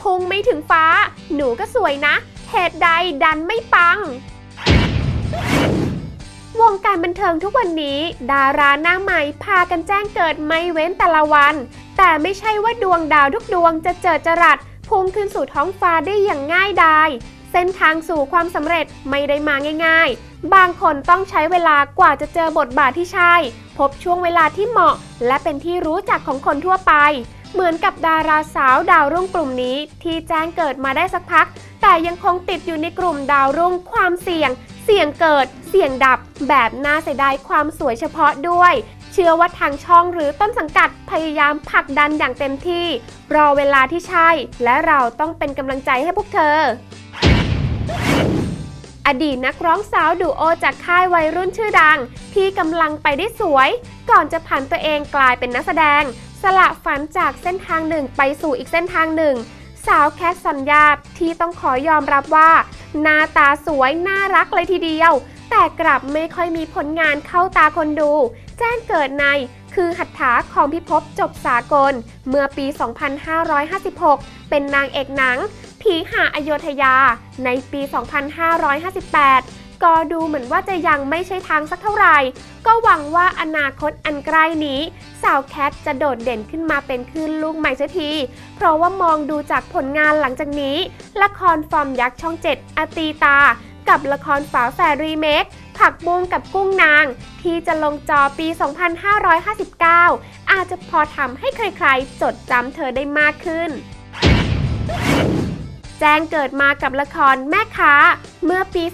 พุ่งไม่ถึงฟ้า หนูก็สวยนะ เหตุใดดันไม่ปัง วงการบันเทิงทุกวันนี้ ดาราหน้าใหม่พากันแจ้งเกิดไม่เว้นแต่ละวัน แต่ไม่ใช่ว่าดวงดาวทุกดวงจะเจิดจรัสพุ่งขึ้นสู่ท้องฟ้าได้อย่างง่ายดายเส้นทางสู่ความสำเร็จไม่ได้มาง่าย ๆ บางคนต้องใช้เวลากว่าจะเจอบทบาทที่ใช่ พบช่วงเวลาที่เหมาะ และเป็นที่รู้จักของคนทั่วไป เหมือนกับดาราสาวดาวรุ่งกลุ่มนี้ ที่แจ้งเกิดมาได้สักพัก แต่ยังคงติดอยู่ในกลุ่มดาวรุ่งความเสี่ยง เสี่ยงเกิด เสี่ยงดับ แบบน่าเสียดายความสวยเฉพาะด้วย เชื่อว่าทางช่องหรือต้นสังกัดพยายามผลักดันอย่างเต็มที่ รอเวลาที่ใช่ และเราต้องเป็นกำลังใจให้พวกเธออดีตนักร้องสาวดูโอจากค่ายวัยรุ่นชื่อดัง ที่กำลังไปได้สวย ก่อนจะผันตัวเองกลายเป็นนักแสดง สละฝันจากเส้นทางหนึ่งไปสู่อีกเส้นทางหนึ่ง สาวแคทสัญญาที่ต้องขอยอมรับว่า หน้าตาสวยน่ารักเลยทีเดียว แต่กลับไม่ค่อยมีผลงานเข้าตาคนดู แจ้งเกิดในคือหัตถาของพิภพจบสากล เมื่อปี 2556 เป็นนางเอกหนัง ผีหาอโยธยา ในปี 2558 ก็ดูเหมือนว่าจะยังไม่ใช่ทางสักเท่าไหร่ ก็หวังว่าอนาคตอันใกล้นี้ สาวแคทจะโดดเด่นขึ้นมาเป็นคลื่นลูกใหม่เสียที เพราะว่ามองดูจากผลงานหลังจากนี้ ละครฟอร์มยักษ์ช่อง7อตีตา กับละครฝาแฝดรีเมคผักบุ้งกับกุ้งนาง ที่จะลงจอปี 2559 อาจจะพอทำให้ใครๆ จดจำเธอได้มากขึ้น แจ้งเกิดมากับละครแม่ค้า เมื่อปี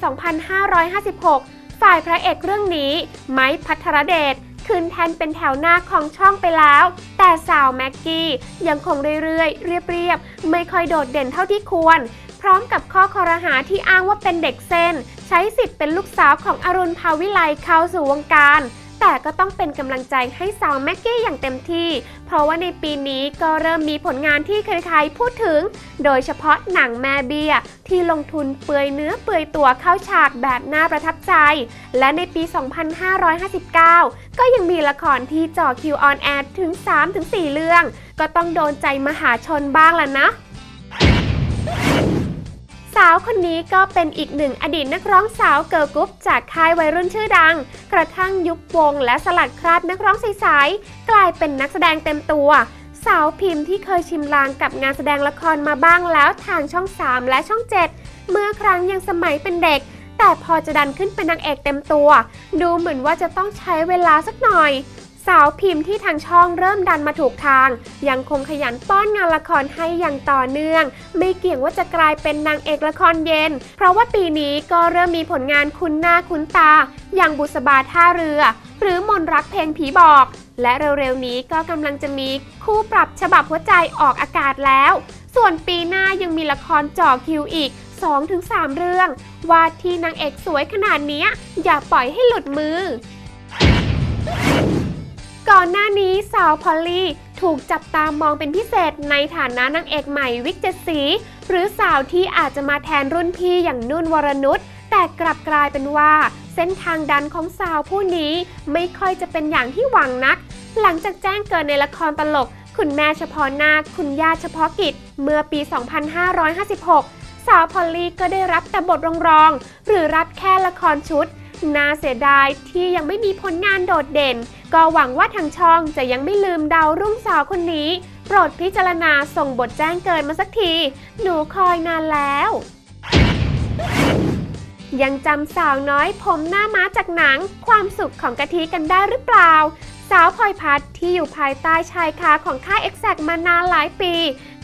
2556 ฝ่ายพระเอกเรื่องนี้ ไม้พัทรเดชขึ้นแทนเป็นแถวหน้าของช่องไปแล้ว แต่สาวแม็กกี้ยังคงเรื่อยๆ เรียบๆ ไม่ค่อยโดดเด่นเท่าที่ควร พร้อมกับข้อคอรหาที่อ้างว่าเป็นเด็กเส้น ใช้สิทธิ์เป็นลูกสาวของอรุณภาวิไลเข้าสู่วงการ แต่ก็ต้องเป็นกำลังใจให้สาวแม็กกี้อย่างเต็มที่ เพราะว่าในปีนี้ก็เริ่มมีผลงานที่ใครๆพูดถึง โดยเฉพาะหนังแม่เบี้ย ที่ลงทุนเปื่อยเนื้อเปื่อยตัวเข้าฉากแบบน่าประทับใจ และในปี 2559 ก็ยังมีละครที่จ่อคิวออนแอร์ถึง 3-4 เรื่อง ก็ต้องโดนใจมหาชนบ้างล่ะนะ สาวคนนี้ก็เป็นอีกหนึ่งอดีตนักร้องสาวเกิร์ลกรุ๊ปจากค่ายวัยรุ่นชื่อดัง กระทั่งยุบวงและสลัดคราบนักร้องใสๆกลายเป็นนักแสดงเต็มตัว สาวพิมพ์ที่เคยชิมลางกับงานแสดงละครมาบ้างแล้วทางช่อง 3 และช่อง 7 เมื่อครั้งยังสมัยเป็นเด็ก แต่พอจะดันขึ้นเป็นนางเอกเต็มตัว ดูเหมือนว่าจะต้องใช้เวลาสักหน่อย สาวพิมพ์ที่ทางช่องเริ่มดันมาถูกทาง ยังคงขยันป้อนงานละครให้อย่างต่อเนื่อง ไม่เกี่ยงว่าจะกลายเป็นนางเอกละครเย็น เพราะว่าปีนี้ก็เริ่มมีผลงานคุ้นหน้าคุ้นตา อย่างบุษบาท่าเรือ หรือมนรักเพลงผีบอก และเร็วๆนี้ก็กำลังจะมีคู่ปรับฉบับหัวใจออกอากาศแล้ว ส่วนปีหน้ายังมีละครจ่อคิวอีก 2-3 เรื่อง ว่าที่นางเอกสวยขนาดนี้อย่าปล่อยให้หลุดมือ อนหน้านี้สาวพอลลี่ถูกจับตามองเป็นพิเศษในฐานะนางเอกใหม่วิกเจดสี หรือสาวที่อาจจะมาแทนรุ่นพี่อย่างนุ่นวรนุชแต่กลับกลายเป็นว่า เส้นทางดันของสาวผู้นี้ไม่ค่อยจะเป็นอย่างที่หวังนัก หลังจากแจ้งเกิดในละครตลก คุณแม่เฉพาะหน้าคุณย่าเฉพาะกิจ เมื่อปี 2556 สาวพอลลี่ก็ได้รับแต่บทรองๆหรือรับแค่ละครชุดน่าเสียดายที่ยังไม่มีผลงานโดดเด่น ก็หวังว่าทางช่องจะยังไม่ลืมดาวรุ่งสาวคนนี้ โปรดพิจารณาส่งบทแจ้งเกิดมาสักที หนูคอยนานแล้ว ยังจำสาวน้อยผมหน้าม้าจากหนัง ความสุขของกะทิกันได้หรือเปล่า สาวพลอยพัดที่อยู่ภายใต้ชายคาของค่ายเอ็กแซกมานานหลายปี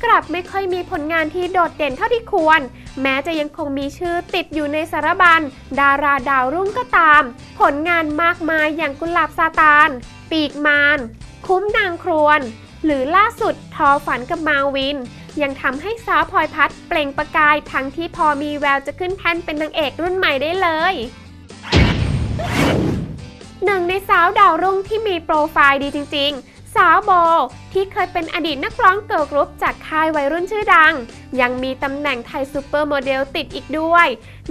กลับไม่ค่อยมีผลงานที่โดดเด่นเท่าที่ควร แม้จะยังคงมีชื่อติดอยู่ในสารบัญ ดาราดาวรุ่งก็ตาม ผลงานมากมายอย่างกุหลาบซาตาน ปีกมาร คุ้มนางครวน หรือล่าสุดทอฝันกับมาวิน ยังทำให้สาวพลอยพัดเปล่งประกายทั้งที่พอมีแววจะขึ้นแท่นเป็นนางเอกรุ่นใหม่ได้เลย หนึ่งในสาวดาวรุ่งที่มีโปรไฟล์ดีจริง ๆ สาวโบ ที่เคยเป็นอดีตนักร้องเกิร์ลกรุ๊ปจากค่ายวัยรุ่นชื่อดัง ยังมีตำแหน่งไทยซูเปอร์โมเดลติดอีกด้วย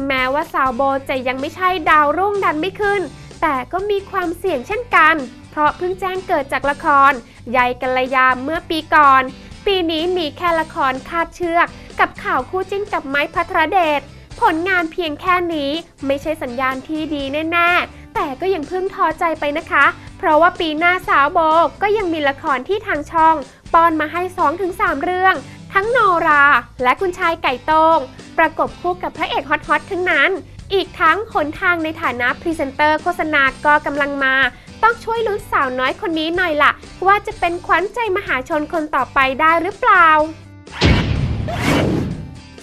แม้ว่าสาวโบจะยังไม่ใช่ดาวรุ่งดันไม่ขึ้น แต่ก็มีความเสี่ยงเช่นกัน เพราะเพิ่งแจ้งเกิดจากละครยายกัลยาเมื่อปีก่อน ปีนี้มีแค่ละครคาดเชือก กับข่าวคู่จิ้นกับไม้พัทรเดชผลงานเพียงแค่นี้ไม่ใช่สัญญาณที่ดีแน่ๆ แต่ก็ยังเพิ่งท้อใจไปนะคะ เพราะว่าปีหน้าสาวโบก็ยังมีละครที่ทางช่องป้อนมาให้ 2-3 เรื่อง ทั้งโนรา และคุณชายไก่ตงประกบคู่กับพระเอกฮอตๆทั้งนั้น อีกทั้งหนทางในฐานะพรีเซนเตอร์โฆษณาก็กำลังมา ต้องช่วยลุ้นสาวน้อยคนนี้หน่อยล่ะ ว่าจะเป็นขวัญใจมหาชนคนต่อไปได้หรือเปล่า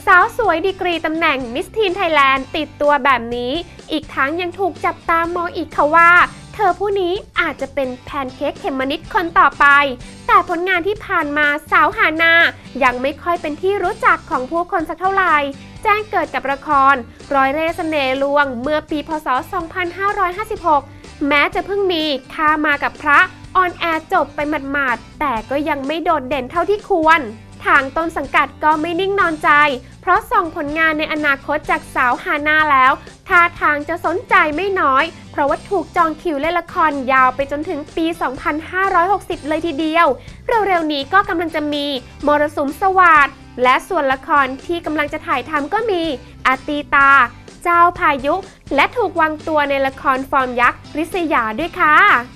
สาวสวยดีกรีตำแหน่งมิสทีนไทยแลนด์ติดตัวแบบนี้ อีกทั้งยังถูกจับตามองอีกค่ะว่า เธอผู้นี้อาจจะเป็นแพนเค้กเขมมะนิดคนต่อไป แต่ผลงานที่ผ่านมาสาวหานา ยังไม่ค่อยเป็นที่รู้จักของผู้คนสักเท่าไหร่แจ้งเกิดกับละครร้อยเร่เสน่ห์ลวงเมื่อปีพศ 2556 แม้จะเพิ่งมีค่ามากับพระออนแอร์จบไปหมาดๆแต่ก็ยังไม่โดดเด่นเท่าที่ควร ทางต้นสังกัดก็ไม่นิ่งนอนใจ เพราะส่งผลงานในอนาคตจากสาวฮาน่าแล้วท่าทางจะสนใจไม่น้อย เพราะว่าถูกจองคิวเล่นละครยาวไปจนถึงปี 2560 เลยทีเดียว เร็วๆนี้ก็กำลังจะมีมรสุมสวัสดและส่วนละครที่กำลังจะถ่ายทำก็มีอาตีตา เจ้าพายุ และถูกวางตัวในละครฟอร์มยักษ์ริษยาด้วยค่ะ